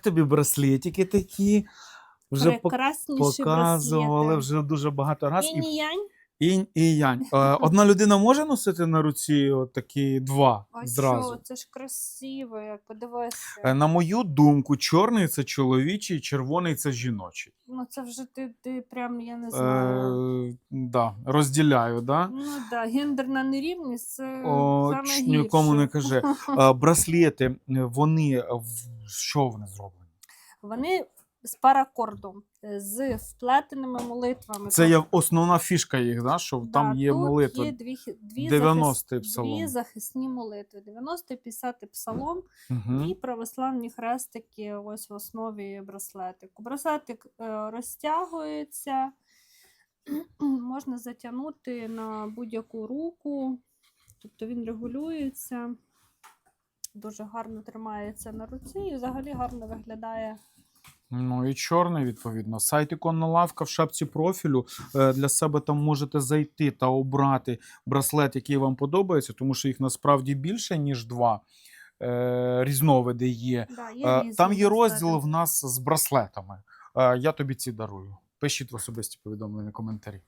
Тобі браслетики такі. Вже Прекрасніші показували браслети. вже дуже багато разів. Інь і янь. Інь і янь. Е, Одна людина може носити на руці от такі два А зразу. що, це ж красиво, як подивися. Е, На мою думку, чорний це чоловічий, червоний це жіночий. Ну це вже ти, ти прям, я не знаю. Е, да, розділяю, да? Ну так, да, гендерна нерівність це О, саме ч- нікому не гірше. кажи. Е, Браслети, е, вони в- що вони зроблені? Вони з паракордом, е, з вплетеними молитвами. Це є основна фішка їх, да? що Да, там є тут молитва. Є дві, дві, 90-й захис- псалом. дві захисні молитви. 90 50 псалом Угу. і православні хрестики ось в основі браслетику. Браслетик е, розтягується, можна затягнути на будь-яку руку, тобто він регулюється, дуже гарно тримається на руці і взагалі гарно виглядає. Ну і чорний, відповідно. Сайт іконна лавка в шапці профілю. Е, Для себе там можете зайти та обрати браслет, який вам подобається, тому що їх насправді більше, ніж два. Е, Різновиди є. Да, є Е, різні Там є браслети. розділ в нас з браслетами. Я тобі ці дарую. Пишіть в особисті повідомлення коментарі.